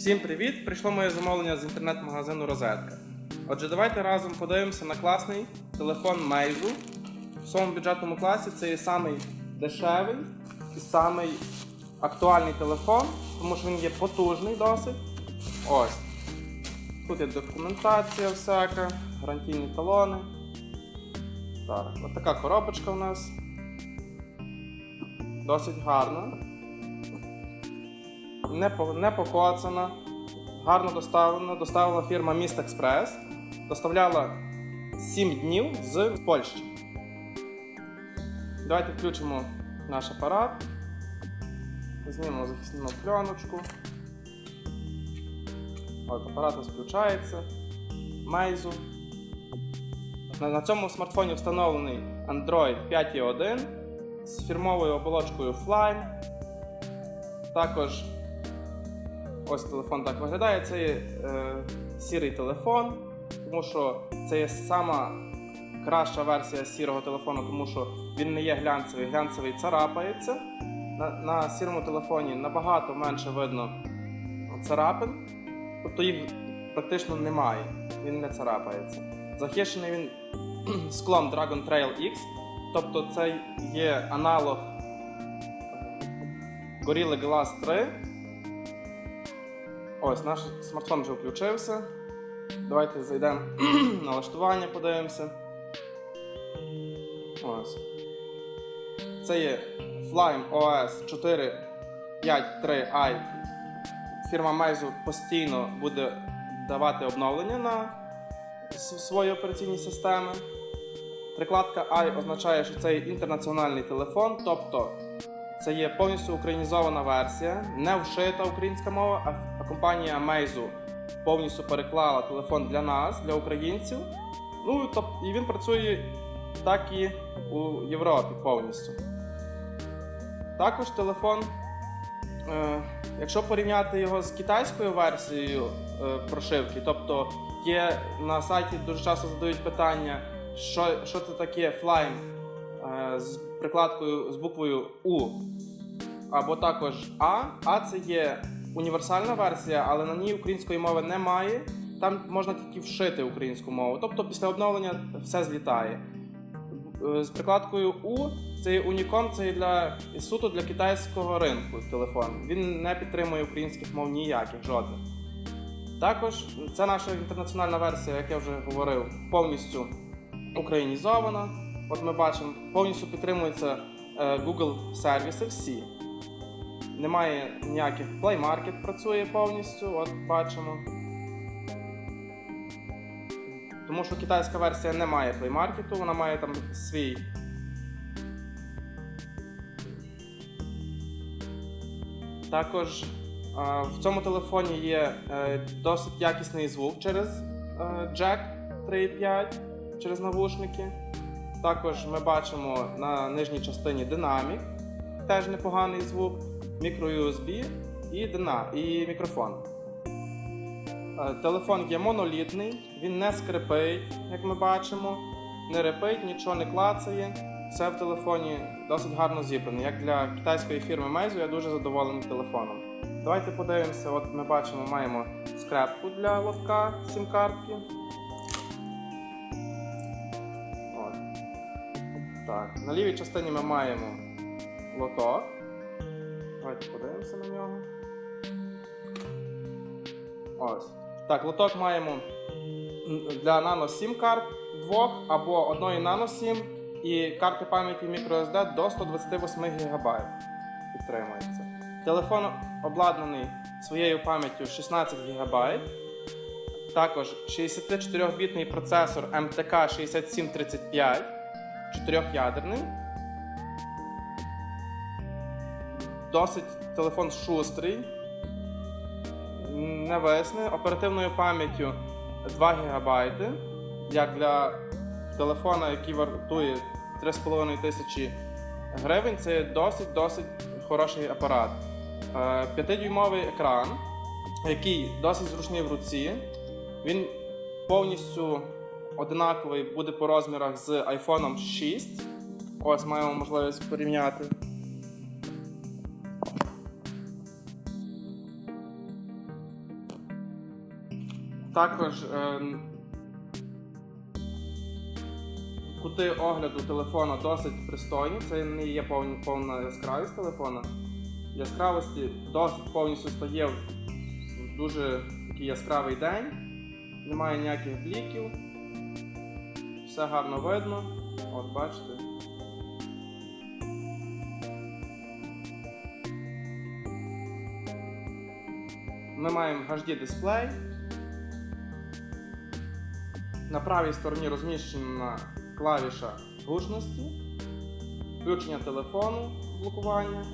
Всім привіт! Прийшло моє замовлення з інтернет-магазину Розетка. Отже, давайте разом подивимося на класний телефон Meizu. В своєму бюджетному класі це є самий дешевий і самий актуальний телефон, тому що він є потужний досить. Ось. Тут є документація всяка, гарантійні талони. Так, от така коробочка у нас. Досить гарна. Не, не покоцана, гарно доставлена. Доставила фірма Міст Експрес. Доставляла 7 днів з Польщі. Давайте включимо наш апарат. Знімемо захисну пленочку. От апарат. Meizu. На, на цьому смартфоні встановлений Android 5.1 з фірмовою оболочкою Flyme. Також ось телефон так виглядає. Це є е, сірий телефон, тому що це є сама краща версія сірого телефону, тому що він не є глянцевий, глянцевий царапається. На, на сірому телефоні набагато менше видно царапин, тобто їх практично немає, він не царапається. Захищений він склом Dragon Trail X, тобто це є аналог Gorilla Glass 3. Ось наш смартфон вже включився. Давайте зайдемо налаштування, подивимося. Ось. Це є Flyme OS 4.5.3i. Фірма Meizu постійно буде давати обновлення на свої операційні системи. Прикладка і означає, що це є інтернаціональний телефон, тобто це є повністю українізована версія, не вшита українська мова, а компанія Meizu повністю переклала телефон для нас, для українців. Ну і він працює так і у Європі повністю. Також телефон, е, якщо порівняти його з китайською версією е, прошивки, тобто є на сайті дуже часто задають питання, що, що це таке Flyme е, з прикладкою з буквою У або також А. А це є універсальна версія, але на ній української мови немає. Там можна тільки вшити українську мову. Тобто після обновлення все злітає. Е, З прикладкою У це є Unicom, це для суто для китайського ринку телефон. Він не підтримує українських мов ніяких, жодних. Також це наша інтернаціональна версія, як я вже говорив, повністю українізована. От ми бачимо, повністю підтримуються е, Google сервіси всі. Немає ніяких Market працює повністю, от бачимо. Тому що китайська версія не має Market, вона має там свій. Також е, в цьому телефоні є е, досить якісний звук через е, Jack 3.5 через навушники. Також ми бачимо на нижній частині динамік, теж непоганий звук, мікро-USB і, дина, і мікрофон. Е, Телефон є монолітний, він не скрипить, як ми бачимо, не репить, нічого не клацає. Все в телефоні досить гарно зібрано. Як для китайської фірми Meizu, я дуже задоволений телефоном. Давайте подивимося, от ми бачимо, маємо скрепку для лотка сім-картки. Так, на лівій частині ми маємо лоток. Давайте подивимося на нього. Ось. Так, лоток маємо для нано SIM карт двох або одної нано SIM і карти пам'яті microSD до 128 ГБ підтримується. Телефон обладнаний своєю пам'яттю 16 ГБ. Також 64-бітний процесор MTK 6735, 4-ядерний. Досить телефон шустрий, невесний, оперативною пам'яттю 2 ГБ, як для телефона, який вартує 3,5 тисячі гривень, це досить-досить хороший апарат. 5-дюймовий екран, який досить зручний в руці. Він повністю однаковий буде по розмірах з iPhone 6. Ось маємо можливість порівняти. Також е, кути огляду телефона досить пристойні. Це не є повна яскравість телефона. Яскравості досить повністю стає в дуже такий яскравий день. Немає ніяких бліків. Все гарно видно. От бачите. Ми маємо HD дисплей. На правій стороні розміщена клавіша гучності, включення телефону, блокування.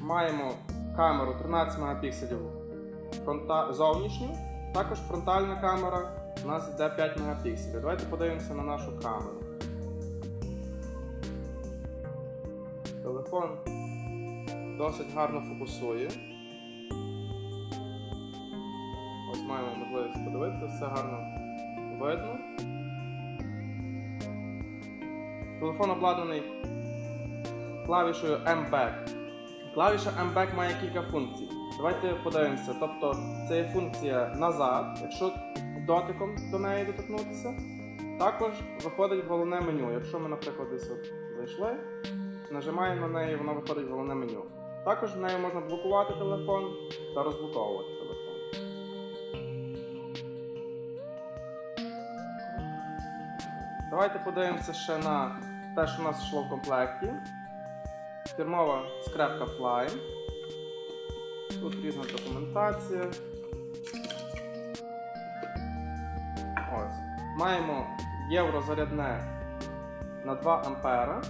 Маємо камеру 13 мегапікселів фронта... зовнішню, також фронтальна камера у нас йде 5 мегапікселів. Давайте подивимося на нашу камеру. Телефон досить гарно фокусує. Ось маємо можливість подивитися, все гарно видно. Телефон обладнаний клавішою M-Back. Клавіша M-Back має кілька функцій. Давайте подивимося. Тобто це є функція назад, якщо дотиком до неї доторкнутися. Також виходить в головне меню. Якщо ми, наприклад, десь от зайшли, нажимаємо на неї, вона виходить в головне меню. Також в нею можна блокувати телефон та розблоковувати телефон. Давайте подивимося ще на те, що у нас йшло в комплекті. Фірмова скрепка Fly. Тут різна документація. Ось. Маємо єврозарядне на 2 ампера.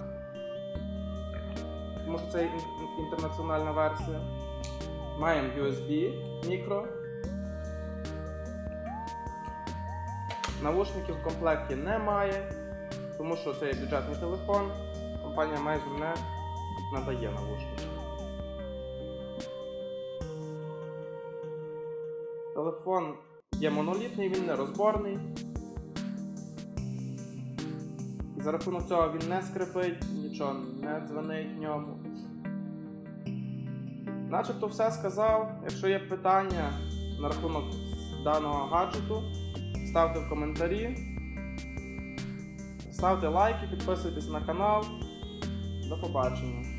Тому що це ін- ін- інтернаціональна версія. Маємо USB мікро. Навушників в комплекті немає, тому що це є бюджетний телефон. Компанія майже не надає навушники. Телефон є монолітний, він не розборний. За рахунок цього він не скрипить, нічого не дзвонить в ньому. Начебто все сказав. Якщо є питання на рахунок даного гаджету, ставте в коментарі. Ставте лайки, підписуйтесь на канал. До побачення.